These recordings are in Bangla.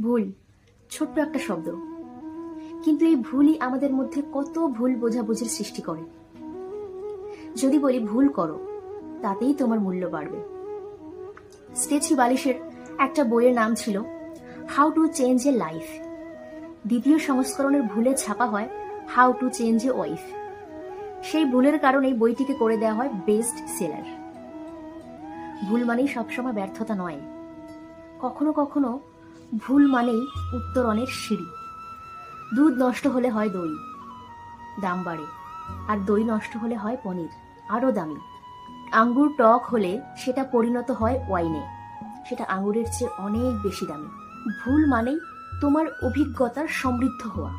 ভুল, ছোট্ট একটা শব্দ। কিন্তু এই ভুলই আমাদের মধ্যে কত ভুল বোঝাবুঝির সৃষ্টি করে। যদি বলি ভুল করো, তাতেই তোমার মূল্য বাড়বে। স্টেচি বালিশের একটা বইয়ের নাম ছিল how to change a life দ্বিতীয় সংস্করণের ভুলে ছাপা হয় how to change a wife সেই ভুলের কারণে বইটিকে করে দেওয়া হয় বেস্ট সেলার ভুল মানেই সবসময় ব্যর্থতা নয়। কখনো কখনো ভুল মানেই উত্তরণের সিঁড়ি। দুধ নষ্ট হলে হয় দই, দাম বাড়ে। আর দই নষ্ট হলে হয় পনির, আরও দামি। আঙ্গুর টক হলে সেটা পরিণত হয় ওয়াইনে। সেটা আঙ্গুরের চেয়ে অনেক বেশি দামি। ভুল মানেই তোমার অভিজ্ঞতার সমৃদ্ধ হওয়া।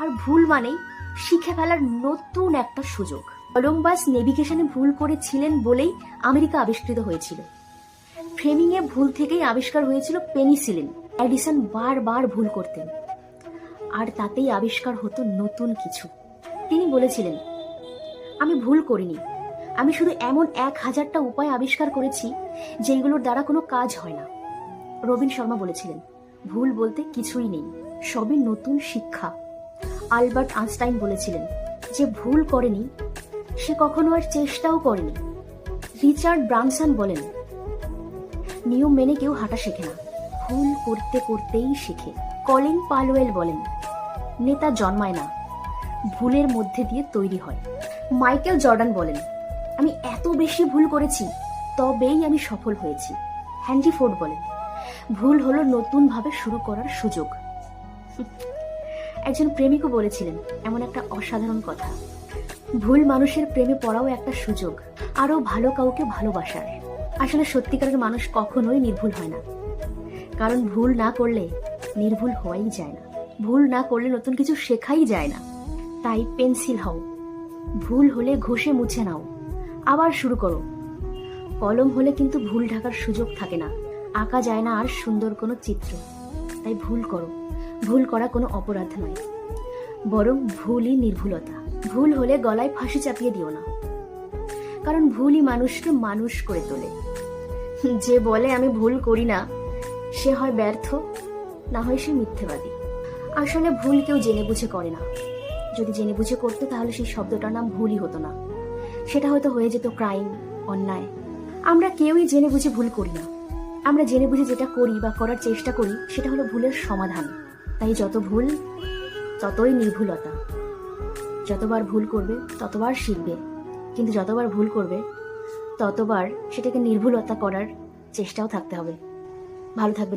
আর ভুল মানেই শিখে ফেলার নতুন একটা সুযোগ। কলম্বাস নেভিগেশনে ভুল করেছিলেন বলেই আমেরিকা আবিষ্কৃত হয়েছিল। ফ্রেমিং এ ভুল থেকেই আবিষ্কার হয়েছিল পেনিসিলিন। এডিসন বারবার ভুল করতেন। আর তাতেই আবিষ্কার হতো নতুন কিছু। তিনি বলেছিলেন, আমি ভুল করিনি। আমি শুধু এমন এক হাজারটা উপায় আবিষ্কার করেছি যেগুলোর দ্বারা কোনো কাজ হয় না। রবীন শর্মা বলেছিলেন, ভুল বলতে কিছুই নেই, সবই নতুন শিক্ষা। আলবার্ট আনস্টাইন বলেছিলেন, যে ভুল করেনি, সে কখনো আর চেষ্টাও করেনি। রিচার্ড ব্রানসন বলেন নিয়ম মেনে কেউ হাঁটা শেখে না। ভুল করতে করতেই শেখে। কলিং পালওয়েল বলেন, নেতা জন্মায় না, ভুলের মধ্যে দিয়ে তৈরি হয়। মাইকেল জর্ডান বলেন, আমি এত বেশি ভুল করেছি, তবেই আমি সফল হয়েছি। হ্যান্ডি ফোর্ড বলেন, ভুল হলো নতুনভাবে শুরু করার সুযোগ। একজন প্রেমিকও বলেছিলেন, এমন একটা অসাধারণ কথা, ভুল মানুষের প্রেমে পড়াও একটা সুযোগ, আরও ভালো কাউকে ভালোবাসার। আসলে সত্যিকারের মানুষ কখনোই নির্ভুল হয় না। কারণ ভুল না করলে নির্ভুল হওয়াই যায় না। ভুল না করলে নতুন কিছু শেখাই যায় না। তাই পেন্সিল হও। ভুল হলে ঘষে মুছে নাও। আবার শুরু করো। কলম হলে কিন্তু ভুল ঢাকার সুযোগ থাকে না। আঁকা যায় না আর সুন্দর কোনো চিত্র। তাই ভুল করো। ভুল করা কোনো অপরাধ নয়। বরং ভুলই নির্ভুলতা। ভুল হলে গলায় ফাঁসি চাপিয়ে দিও না। কারণ ভুলই মানুষকে মানুষ করে তোলে। যে বলে আমি ভুল করি না, সে হয় ব্যর্থ, না হয় সে মিথ্যেবাদী। আসলে ভুল কেউ জেনে বুঝে করে না। যদি জেনে বুঝে করতো, তাহলে সেই শব্দটার নাম ভুলই হতো না। সেটা হয়তো হয়ে যেত ক্রাইম, অন্যায়। আমরা কেউই জেনে বুঝে ভুল করি না। আমরা জেনে বুঝে যেটা করি বা করার চেষ্টা করি, সেটা হলো ভুলের সমাধান। তাই যত ভুল, ততই নির্ভুলতা। যতবার ভুল করবে, ততবার শিখবে। কিন্তু যতবার ভুল করবে ততবার সেটাকে নির্ভুলতা করার চেষ্টাও থাকতে হবে। ভালো থাকবে